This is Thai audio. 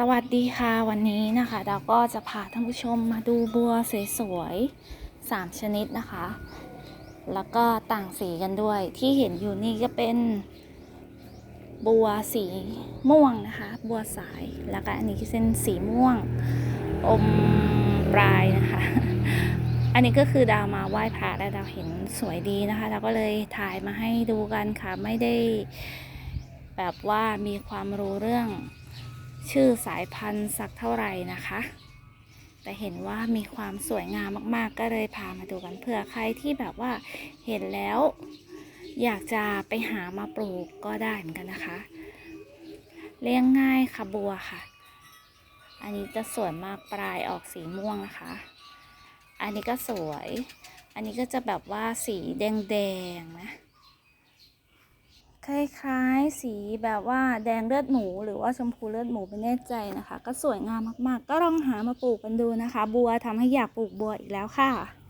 สวัสดีค่ะวันนี้นะคะเราก็จะพาท่านผู้ชมมาดูบัวสวยๆสามชนิดนะคะ แล้วก็ต่างสีกันด้วยที่เห็นอยู่นี่ก็เป็นบัวสีม่วงนะคะ บัวสายแล้วก็อันนี้เส้นสีม่วงอมปลายนะคะ อันนี้ก็คือดาวมาไหว้พระและดาวเห็นสวยดีนะคะ เราก็เลยถ่ายมาให้ดูกันค่ะไม่ได้แบบว่ามีความรู้เรื่อง ชื่อสายพันธุ์สักเท่าไหร่นะคะ แต่เห็นว่ามีความสวยงามมากๆ ก็เลยพามาดูกันเผื่อใครที่แบบว่าเห็นแล้ว อยากจะไปหามาปลูกก็ได้เหมือนกันนะคะ เลี้ยงง่ายค่ะบัวค่ะ อันนี้จะสวยมากปลายออกสีม่วงนะคะ อันนี้ก็สวย อันนี้ก็จะแบบว่าสีแดงๆนะคล้าย สีแบบว่าแดงเลือดหมู หรือว่าชมพูเลือดหมูไม่แน่ใจนะคะ ก็สวยงามมากๆ ก็ลองหามาปลูกกันดูนะคะ บัวทำให้อยากปลูกบัวอีกแล้วค่ะ